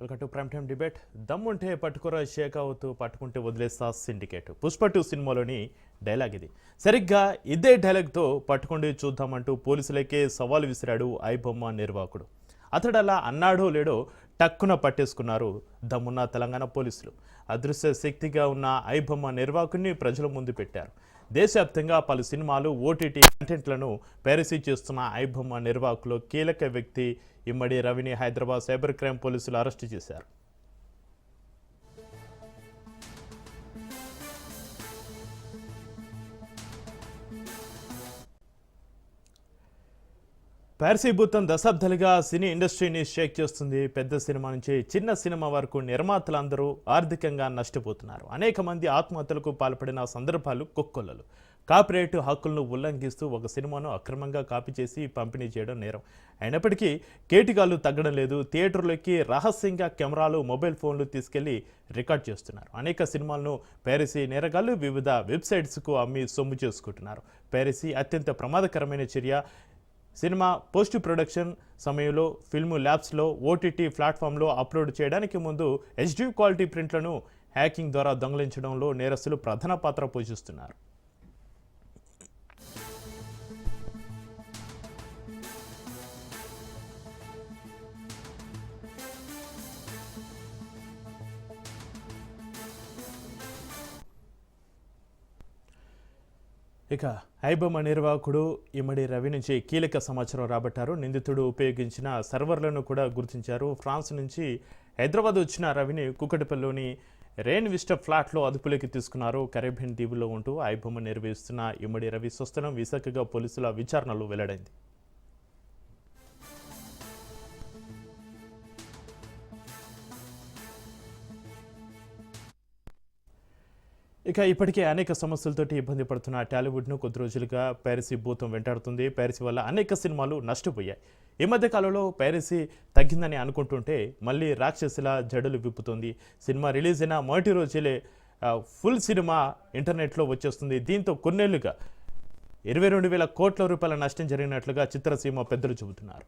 Welcome to prime time debate. దమ్ముంటే పట్టుకురా షేకావత్ పట్టుకుంటే వదిలేస్తా సిండికేట్. పుష్ప టూ సినిమాలోని డైలాగ్ ఇది. సరిగ్గా ఇదే డైలాగ్తో పట్టుకుండి చూద్దామంటూ పోలీసులకే సవాల్ విసిరాడు ఐబొమ్మ నిర్వాహకుడు. అతడు అలా అన్నాడో లేడో టక్కున పట్టేసుకున్నారు దమ్మున్న తెలంగాణ పోలీసులు. అదృశ్య శక్తిగా ఉన్న ఐబొమ్మ నిర్వాహకుడిని ప్రజల ముందు పెట్టారు. దేశవ్యాప్తంగా పలు సినిమాలు ఓటీటీ కంటెంట్లను పైరసీ చేస్తున్న ఐబొమ్మ నిర్వాహకులు కీలక వ్యక్తి ఇమ్మడి రవిని హైదరాబాద్ సైబర్ క్రైమ్ పోలీసులు అరెస్టు చేశారు. భూతం దశాబ్దాలుగా సినీ ఇండస్ట్రీని షేక్ చేస్తుంది. పెద్ద సినిమా నుంచి చిన్న సినిమా వరకు నిర్మాతలందరూ ఆర్థికంగా నష్టపోతున్నారు. అనేక మంది ఆత్మహత్యలకు పాల్పడిన సందర్భాలు కుక్కొల్లలు కాపీరైట్ హక్కులను ఉల్లంఘిస్తూ ఒక సినిమాను అక్రమంగా కాపీ చేసి పంపిణీ చేయడం నేరం. అయినప్పటికీ కేటికాలు తగ్గడం లేదు. థియేటర్లోకి రహస్యంగా కెమెరాలు మొబైల్ ఫోన్లు తీసుకెళ్ళి రికార్డ్ చేస్తున్నారు. అనేక సినిమాలను పైరసీ నేరగాళ్ళు వివిధ వెబ్సైట్స్కు అమ్మి సొమ్ము చేసుకుంటున్నారు. పైరసీ అత్యంత ప్రమాదకరమైన చర్య. సినిమా పోస్ట్ ప్రొడక్షన్ సమయంలో ఫిల్మ్ ల్యాబ్స్లో ఓటీటీ ప్లాట్ఫామ్లో అప్లోడ్ చేయడానికి ముందు హెచ్డి క్వాలిటీ ప్రింట్లను హ్యాకింగ్ ద్వారా దొంగలించడంలో నేరస్తులు ప్రధాన పాత్ర పోషిస్తున్నారు. ఇక ఐబొమ్మ నిర్వాహకుడు ఇమ్మడి రవి నుంచి కీలక సమాచారం రాబట్టారు. నిందితుడు ఉపయోగించిన సర్వర్లను కూడా గుర్తించారు. ఫ్రాన్స్ నుంచి హైదరాబాద్ వచ్చిన రవిని కుకటిపల్లిలోని రెయిన్ విస్ట ఫ్లాట్లో అదుపులోకి తీసుకున్నారు. కరేబియన్ దీవుల్లో ఉంటూ ఐబొమ్మ నిర్వహిస్తున్న ఇమ్మడి రవి స్వస్థలం విశాఖగా పోలీసుల విచారణలో వెల్లడైంది. ఇక ఇప్పటికే అనేక సమస్యలతోటి ఇబ్బంది పడుతున్న టాలీవుడ్ను కొద్ది రోజులుగా పైరసీ భూతం వెంటాడుతుంది. పైరసీ వల్ల అనేక సినిమాలు నష్టపోయాయి. ఈ మధ్య కాలంలో పైరసీ తగ్గిందని అనుకుంటుంటే మళ్ళీ రాక్షసుల జడులు విప్పుతుంది. సినిమా రిలీజ్ అయిన మొదటి రోజులే ఫుల్ సినిమా ఇంటర్నెట్లో వచ్చేస్తుంది. దీంతో కొన్నేళ్ళుగా ఇరవై రెండు వేల కోట్ల రూపాయల నష్టం జరిగినట్లుగా చిత్రసీమ పెద్దలు చెబుతున్నారు.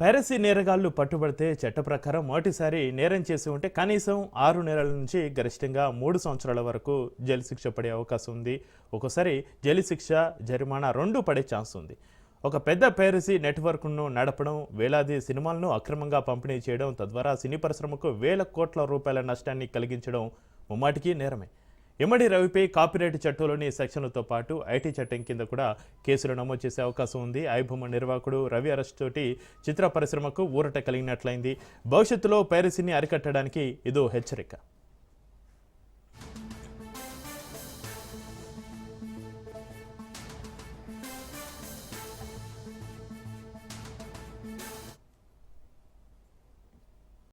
పైరసీ నేరగాళ్ళు పట్టుబడితే చట్ట ప్రకారం మొదటిసారి నేరం చేసి ఉంటే కనీసం ఆరు నెలల నుంచి గరిష్టంగా మూడు సంవత్సరాల వరకు జైలు శిక్ష పడే అవకాశం ఉంది. ఒక్కోసారి జైలు శిక్ష జరిమానా రెండు పడే ఛాన్స్ ఉంది. ఒక పెద్ద పైరసీ నెట్వర్క్ను నడపడం వేలాది సినిమాలను అక్రమంగా పంపిణీ చేయడం తద్వారా సినీ పరిశ్రమకు వేల కోట్ల రూపాయల నష్టాన్ని కలిగించడం ముమ్మాటికి నేరమే. ఇమ్మడి రవిపై కాపీరైట్ చట్టంలోని సెక్షన్లతో పాటు ఐటీ చట్టం కింద కూడా కేసులు నమోదు చేసే అవకాశం ఉంది. ఐబొమ్మ నిర్వాహకుడు రవి అరెస్ట్ తోటి చిత్ర పరిశ్రమకు ఊరట కలిగినట్లయింది. భవిష్యత్తులో పైరసీని అరికట్టడానికి ఇదో హెచ్చరిక.